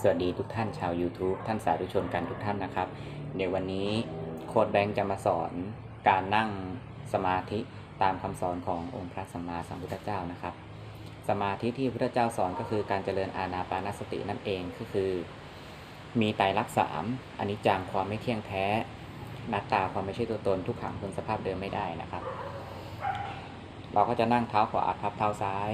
สวัสดีทุกท่านชาว YouTube ท่านสาธุชนกันทุกท่านนะครับเดี๋ยววันนี้โค้ดแบงค์จะมาสอนการนั่งสมาธิตามคำสอนขององค์พระสัมมาสัมพุทธเจ้านะครับ สมาธิที่พระพุทธเจ้าสอนก็คือการเจริญอาณาปานสตินั่นเองก็คือ มีไตรลักษณ์สามอนิจจังความไม่เที่ยงแท้นัตตาความไม่ใช่ตัวตนทุกขังเป็นสภาพเดิมไม่ได้นะครับ เราก็จะนั่งเท้าขวาทับเท้าซ้าย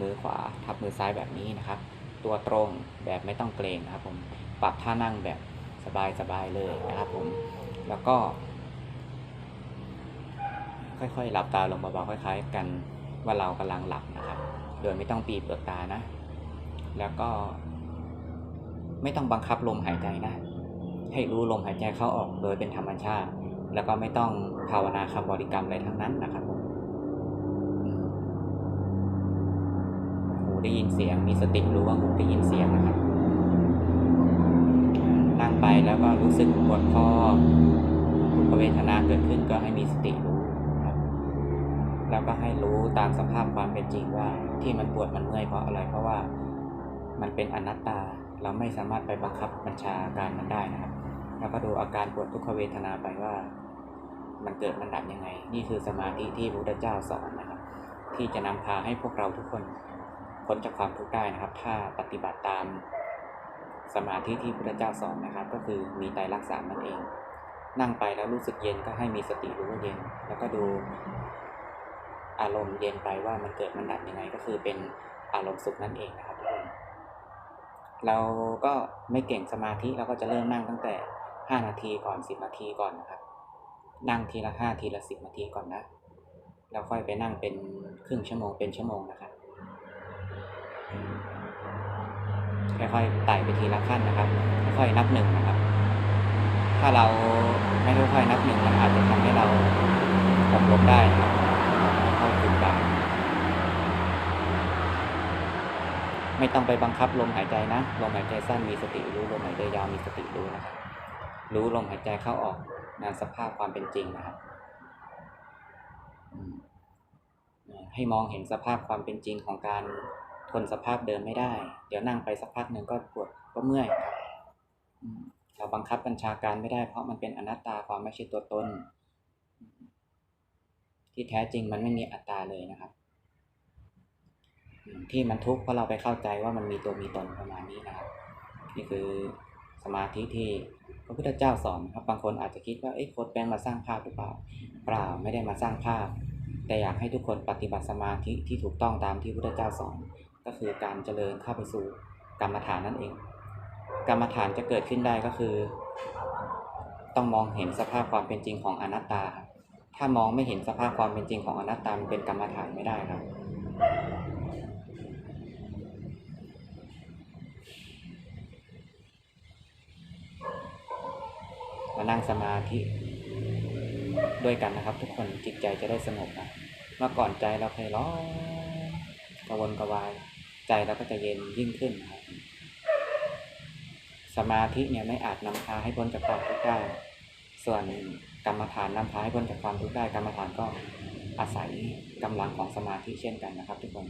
มือขวาทับมือซ้ายแบบนี้นะครับ ตัวตรงแบบไม่ต้องเกรงนะครับผมปรับท่านั่งแบบสบายๆเลยนะครับผมแล้วก็ ค่อยๆหลับตาลงเบาๆคล้ายๆ กันว่าเรากำลังหลับนะครับ โดยไม่ต้องปีเปลือกตานะ แล้วก็ ไม่ต้องบังคับลมหายใจนะ ให้รู้ลมหายใจเข้าออกโดยเป็นธรรมชาติ แล้วก็ไม่ต้องภาวนาคำบริกรรมอะไรทั้งนั้นนะครับผมอืมหู ได้ยินเสียง มีสติรู้ว่าหูได้ยินเสียงนะครับนั่งไปแล้วก็รู้สึกปวดคอทุกเวทนาเกิดขึ้นก็ให้มีสติรู้ครับแล้วก็ให้รู้ตามสภาพความเป็นจริงว่าที่มันปวดมันเมื่อยเพราะอะไรเพราะว่ามันเป็นอนัตตาเราไม่สามารถไปบังคับบัญชาการมันได้นะครับ แล้วก็ดูอาการปวดทุกขเวทนาไปว่ามันเกิดมันดับยังไง นี่คือสมาธิที่พระพุทธเจ้าสอนนะครับ ที่จะนำพาให้พวกเราทุกคน พ้นจากความทุกข์ได้นะครับ ถ้าปฏิบัติตามสมาธิที่พระพุทธเจ้าสอนนะครับ ก็คือมีไตรลักษณ์สานั่นเอง นั่งไปแล้วรู้สึกเย็นก็ให้มีสติรู้ว่าเย็น แล้วก็ดูอารมณ์เย็นไปว่ามันเกิดมันดับยังไง ก็คือเป็นอารมณ์สุขนั่นเองนะครับทุกคนเราก็ไม่เก่งสมาธิเราก็จะเริ่มนั่งตั้งแต่ 5 นาทีก่อน 10 นาทีก่อนนะครับ นั่งทีละ 5 ทีละ 10 นาทีก่อนนะแล้วค่อยไปนั่งเป็นครึ่งชั่วโมงเป็นชั่วโมงนะครับ ค่อยๆไต่ไปทีละขั้นนะครับ ค่อยๆนับหนึ่งนะครับ ถ้าเราไม่ค่อยๆนับหนึ่งมันอาจจะทำให้เราตกลงได้นะครับเข้าถึงบาไม่ต้องไปบังคับลมหายใจนะ ลมหายใจสั้นมีสติรู้ ลมหายใจยาวมีสติรู้นะครับ รู้ลมหายใจเข้าออกในสภาพความเป็นจริงนะครับ ให้มองเห็นสภาพความเป็นจริงของการ นสภาพเดิมไม่ได้ เดี๋ยวนั่งไปสักพักหนึ่งก็ปวดก็เมื่อยครับเราบังคับบัญชาการไม่ได้ เพราะมันเป็นอนัตตาความไม่ใช่ตัวตน ที่แท้จริงมันไม่มีอัตตาเลยนะครับ ที่มันทุกข์เพราะเราไปเข้าใจว่ามันมีตัวมีตนประมาณนี้นะครับ นี่คือสมาธิที่พระพุทธเจ้าสอนครับ บางคนอาจจะคิดว่าเอ้โคดแป้งมาสร้างภาพหรือเปล่า เปล่าไม่ได้มาสร้างภาพ แต่อยากให้ทุกคนปฏิบัติสมาธิที่ถูกต้องตามที่พระพุทธเจ้าสอน ก็คือการเจริญเข้าไปสู่กรรมฐานนั่นเอง กรรมฐานจะเกิดขึ้นได้ก็คือ ต้องมองเห็นสภาพความเป็นจริงของอนัตตา ถ้ามองไม่เห็นสภาพความเป็นจริงของอนัตตามันเป็นกรรมฐานไม่ได้ครับมานั่งสมาธิด้วยกันนะครับ ทุกคนจิตใจจะได้สงบนะเมื่อก่อนใจเราเคยร้อนกระวนกระวาย ใจเราก็จะเย็นยิ่งขึ้นครับ สมาธิเนี่ยไม่อาจนำพาให้พ้นจากความทุกข์ได้ ส่วนกรรมฐานนำพาให้พ้นจากความทุกข์ได้ กรรมฐานก็อาศัยกำลังของสมาธิเช่นกันนะครับ ทุกคน